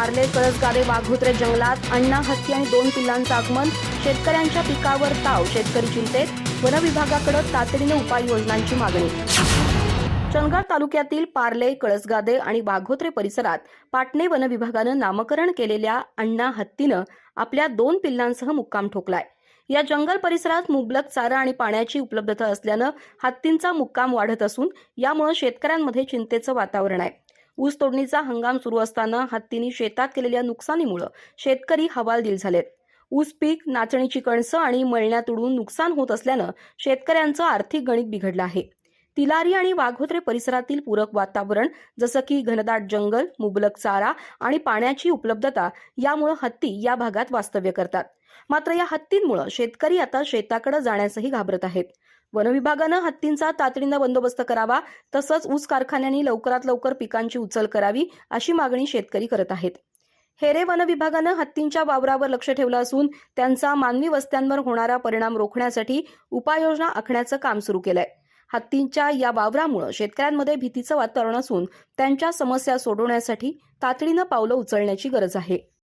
पार्ले कळसगावे वाघोत्रे जंगलात अण्णा हत्ती आणि दोन पिल्लांचं आगमन शेतकऱ्यांच्या पिकावर ताव शेतकरी चिंतेत वनविभागाकडे तातडीने उपाययोजनांची मागणी. चंदगड तालुक्यातील पार्ले कळसगादे आणि वाघोत्रे परिसरात पाटणे वनविभागानं नामकरण केलेल्या अण्णा हत्तीनं आपल्या दोन पिल्लांसह मुक्काम ठोकलाय. या जंगल परिसरात मुबलक चारा आणि पाण्याची उपलब्धता असल्यानं हत्तींचा मुक्काम वाढत असून यामुळे शेतकऱ्यांमध्ये चिंतेचं वातावरण आहे. ऊस तोडणीचा हंगाम सुरू असताना हत्तींनी शेतात केलेल्या नुकसानीमुळे शेतकरी हवालदिल झालेत. ऊस पीक नाचणीची कणसं आणि मळण्या तुडून नुकसान होत असल्यानं शेतकऱ्यांचं आर्थिक गणित बिघडलं आहे. तिलारी आणि वाघोत्रे परिसरातील पूरक वातावरण जसं की घनदाट जंगल मुबलक चारा आणि पाण्याची उपलब्धता यामुळे हत्ती या भागात वास्तव्य करतात. मात्र या हत्तींमुळे शेतकरी आता शेताकडे जाण्यासही घाबरत आहेत. वनविभागानं हत्तींचा तातडीनं बंदोबस्त करावा तसंच ऊस कारखान्यांनी लवकरात लवकर पिकांची उचल करावी अशी मागणी शेतकरी करत आहेत. हेरे वन विभागानं हत्तींच्या वावरावर लक्ष ठेवलं असून त्यांचा मानवी वस्त्यांवर होणारा परिणाम रोखण्यासाठी उपाययोजना आखण्याचं काम सुरू केलंय. हत्तींच्या या वावरामुळे शेतकऱ्यांमध्ये भीतीचं वातावरण असून त्यांच्या समस्या सोडवण्यासाठी तातडीनं पावलं उचलण्याची गरज आहे.